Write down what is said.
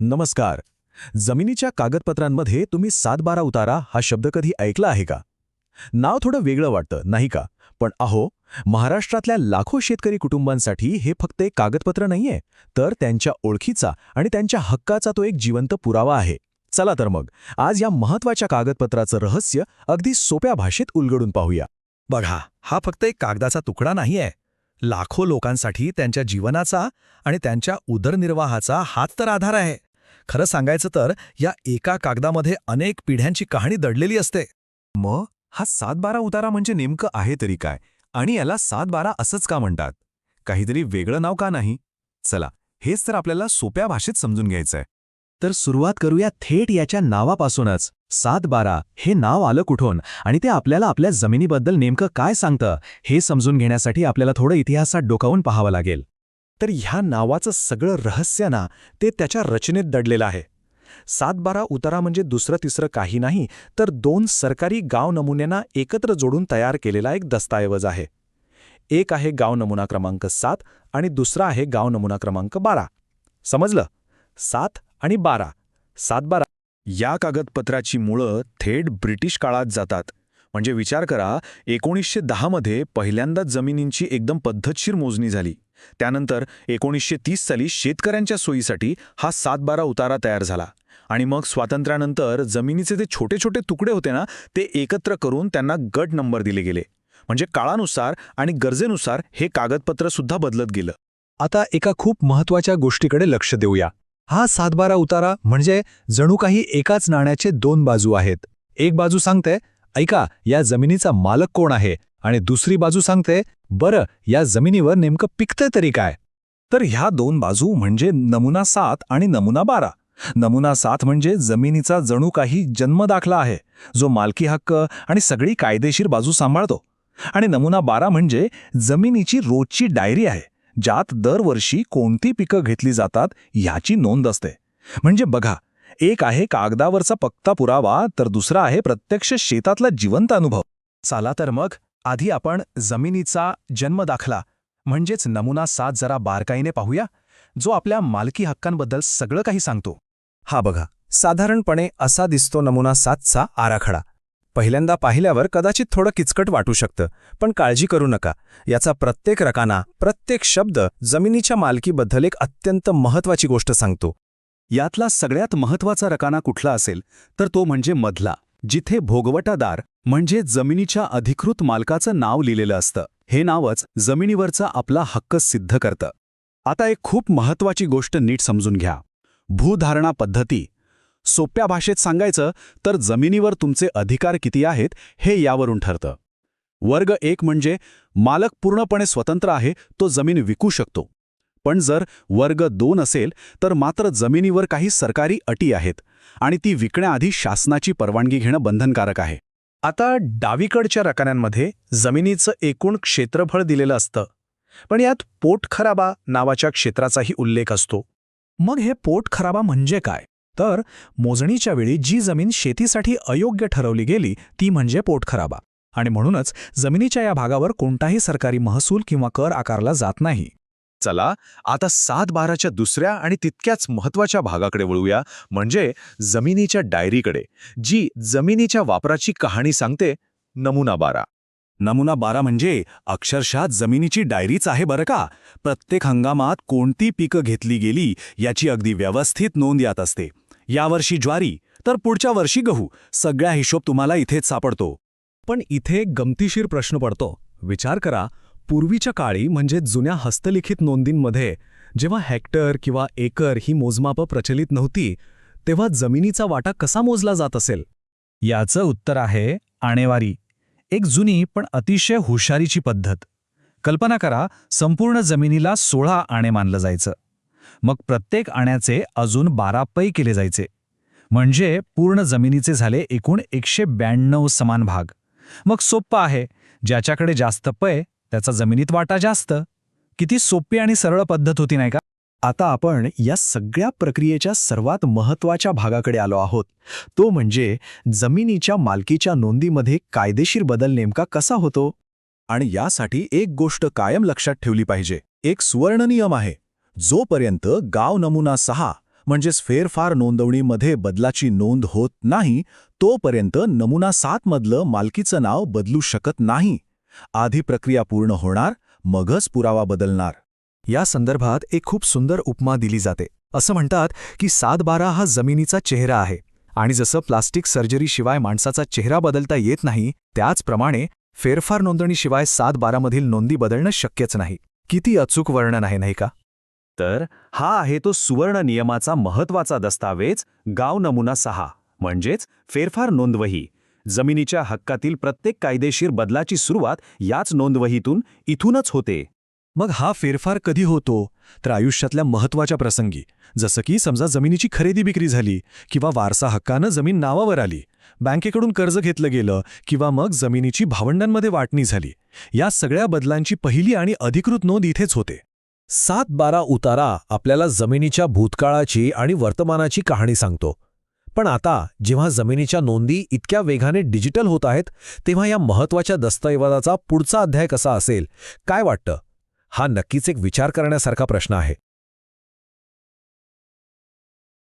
नमस्कार. जमिनीच्या कागदपत्रांमध्ये तुम्ही सातबारा उतारा हा शब्द कधी ऐकला आहे का? नाव थोडं वेगळं वाटतं नाही का? पण अहो महाराष्ट्रातल्या लाखो शेतकरी कुटुंबांसाठी हे फक्त एक कागदपत्र नाहीये तर त्यांच्या ओळखीचा आणि त्यांच्या हक्काचा तो एक जिवंत पुरावा आहे. चला तर मग आज या महत्त्वाच्या कागदपत्राचं रहस्य अगदी सोप्या भाषेत उलगडून पाहूया. बघा हा फक्त एक कागदाचा तुकडा नाहीये. लाखो लोकांसाठी त्यांच्या जीवनाचा आणि त्यांच्या उदरनिर्वाहाचा हाच तर आधार आहे. खरं सांगायचं तर या एका कागदामध्ये अनेक पिढ्यांची कहाणी दडलेली असते. मग? हा सातबारा उतारा म्हणजे नेमकं आहे तरी काय? आणि याला सातबारा असंच का म्हणतात? काहीतरी वेगळं नाव का नाही? चला हेच तर आपल्याला सोप्या भाषेत समजून घ्यायचंय. तर सुरुवात करूया थेट याच्या नावापासूनच. सातबारा हे नाव आलं कुठून? आणि ते आपल्याला आपल्या जमिनीबद्दल नेमकं काय सांगतं? हे समजून घेण्यासाठी आपल्याला थोडं इतिहासात डोकावून पाहावं लागेल. तर ह्या नावाचं सगळं रहस्य ना ते त्याच्या रचनेत दडलेलं आहे. सातबारा उतारा म्हणजे दुसरं तिसरं काही नाही तर दोन सरकारी गाव नमुन्यांना एकत्र जोडून तयार केलेला एक दस्तऐवज आहे. एक आहे गाव नमुना क्रमांक सात आणि दुसरा आहे गाव नमुना क्रमांक बारा. समजलं? सात आणि बारा. सातबारा या कागदपत्राची मुळं थेट ब्रिटिश काळात जातात. म्हणजे विचार करा एकोणीसशे दहामध्ये पहिल्यांदा जमिनींची एकदम पद्धतशीर मोजणी झाली. त्यानंतर एकोणीसशे तीस साली शेतकऱ्यांच्या सोयीसाठी हा सातबारा उतारा तयार झाला. आणि मग स्वातंत्र्यानंतर जमिनीचे ते छोटे छोटे तुकडे होते ना ते एकत्र करून त्यांना गट नंबर दिले गेले. म्हणजे काळानुसार आणि गरजेनुसार हे कागदपत्र सुद्धा बदलत गेलं. आता एका खूप महत्त्वाच्या गोष्टीकडे लक्ष देऊया. हा सातबारा उतारा म्हणजे जणू काही एकाच नाण्याचे दोन बाजू आहेत. एक बाजू सांगते ऐका या जमिनीचा मालक कोण आहे? आणि दुसरी बाजू सांगते बरं या जमिनीवर नेमकं पिकतंय तरी काय? तर ह्या दोन बाजू म्हणजे नमुना सात आणि नमुना बारा. नमुना सात म्हणजे जमिनीचा जणू काही जन्मदाखला आहे जो मालकी हक्क आणि सगळी कायदेशीर बाजू सांभाळतो. आणि नमुना बारा म्हणजे जमिनीची रोजची डायरी आहे ज्यात दरवर्षी कोणती पिकं घेतली जातात ह्याची नोंद असते. म्हणजे बघा एक आहे कागदावरचा पक्का पुरावा तर दुसरा आहे प्रत्यक्ष शेतातला जिवंत अनुभव. चला तर मग आधी आपण जमिनीचा जन्म दाखला म्हणजेच नमुना सात जरा बारकाईने पाहूया जो आपल्या मालकी हक्कांबद्दल सगळं काही सांगतो. हा बघा साधारणपणे असा दिसतो नमुना सातचा आराखडा. पहिल्यांदा पाहिल्यावर कदाचित थोडं किचकट वाटू शकतं पण काळजी करू नका. याचा प्रत्येक रकाना प्रत्येक शब्द जमिनीच्या मालकीबद्दल एक अत्यंत महत्वाची गोष्ट सांगतो. यातला सगळ्यात महत्त्वाचा रकाना कुठला असेल तर तो म्हणजे मधला. जिथे भोगवटादार म्हणजे जमिनीच्या अधिकृत मालकाचं नाव लिहिलेलं असतं. हे नावच जमिनीवरचा आपला हक्क सिद्ध करतं. आता एक खूप महत्वाची गोष्ट नीट समजून घ्या. भूधारणा पद्धती. सोप्या भाषेत सांगायचं तर जमिनीवर तुमचे अधिकार किती आहेत हे यावरून ठरतं. वर्ग एक म्हणजे मालक पूर्णपणे स्वतंत्र आहे तो जमीन विकू शकतो. पण जर वर्ग दोन असेल तर मात्र जमिनीवर काही सरकारी अटी आहेत आणि ती विकण्याआधी शासनाची परवानगी घेणं बंधनकारक आहे. आता डावीकडच्या रकान्यांमध्ये जमिनीचं एकूण क्षेत्रफळ दिलेलं असतं पण यात पोटखराबा नावाच्या क्षेत्राचाही उल्लेख असतो. मग हे पोटखराबा म्हणजे काय? तर मोजणीच्या वेळी जी जमीन शेतीसाठी अयोग्य ठरवली गेली ती म्हणजे पोटखराबा. आणि म्हणूनच जमिनीच्या या भागावर कोणताही सरकारी महसूल किंवा कर आकारला जात नाही. चला आता सात बाराच्या दुसऱ्या आणि तितक्याच महत्त्वाच्या भागाकडे वळूया म्हणजे जमिनीच्या डायरीकडे जी जमिनीच्या वापराची कहाणी सांगते नमुना बारा. नमुना बारा म्हणजे अक्षरशः जमिनीची डायरीच आहे बरं का? प्रत्येक हंगामात कोणती पिकं घेतली गेली याची अगदी व्यवस्थित नोंद यात असते. यावर्षी ज्वारी तर पुढच्या वर्षी गहू सगळ्या हिशोब तुम्हाला इथेच सापडतो. पण इथे एक गमतीशीर प्रश्न पडतो. विचार करा पूर्वीच्या काळी म्हणजे जुन्या हस्तलिखित नोंदींमध्ये जेव्हा हेक्टर किंवा एकर ही मोजमापं प्रचलित नव्हती तेव्हा जमिनीचा वाटा कसा मोजला जात असेल? याचं उत्तर आहे आणेवारी. एक जुनी पण अतिशय हुशारीची पद्धत. कल्पना करा संपूर्ण जमिनीला सोळा आणे मानलं जायचं. मग प्रत्येक आण्याचे अजून बारा पै केले जायचे. म्हणजे पूर्ण जमिनीचे झाले एकूण एकशे ब्याण्णव समान भाग. मग सोप्पं आहे ज्याच्याकडे जास्त पै त्याचा जमिनीत वाटा जास्त. किती सोपी आणि सरळ पद्धत होती नाही का? आता आपण या सगळ्या प्रक्रियेच्या सर्वात महत्त्वाच्या भागाकडे आलो आहोत. तो म्हणजे जमिनीच्या मालकीच्या नोंदीमध्ये कायदेशीर बदल नेमका कसा होतो? आणि यासाठी एक गोष्ट कायम लक्षात ठेवली पाहिजे. एक सुवर्ण नियम आहे. जोपर्यंत गाव नमुना सहा म्हणजेच फेरफार नोंदवणीमध्ये बदलाची नोंद होत नाही तोपर्यंत नमुना सातमधलं मालकीचं नाव बदलू शकत नाही. आधी प्रक्रिया पूर्ण होणार मगच पुरावा बदलणार. या संदर्भात एक खूप सुंदर उपमा दिली जाते. असं म्हणतात की सात बारा हा जमिनीचा चेहरा आहे आणि जसं प्लास्टिक सर्जरीशिवाय माणसाचा चेहरा बदलता येत नाही त्याचप्रमाणे फेरफार नोंदणीशिवाय सात बारामधील नोंदी बदलणं शक्यच नाही. किती अचूक वर्णन आहे नाही का? तर हा आहे तो सुवर्ण नियमाचा महत्त्वाचा दस्तावेज गाव नमुना सहा म्हणजेच फेरफार नोंदवही. जमिनीच्या हक्कातील प्रत्येक कायदेशीर बदलाची सुरुवात याच नोंदवहीतून इथूनच होते. मग हा फेरफार कधी होतो? तर आयुष्यातल्या महत्त्वाच्या प्रसंगी. जसं की समजा जमिनीची खरेदी विक्री झाली किंवा वारसा हक्कानं जमीन नावावर आली. बँकेकडून कर्ज घेतलं गेलं किंवा मग जमिनीची भावंडांमध्ये वाटणी झाली. या सगळ्या बदलांची पहिली आणि अधिकृत नोंद इथेच होते. सात बारा उतारा आपल्याला जमिनीच्या भूतकाळाची आणि वर्तमानाची कहाणी सांगतो. पण आता जेव्हा जमिनीच्या नोंदी इतक्या वेगाने डिजिटल होत आहेत तेव्हा या महत्त्वाच्या दस्तऐवजाचा पुढचा अध्याय कसा असेल काय वाटतं? हा नक्कीच एक विचार करण्यासारखा प्रश्न आहे.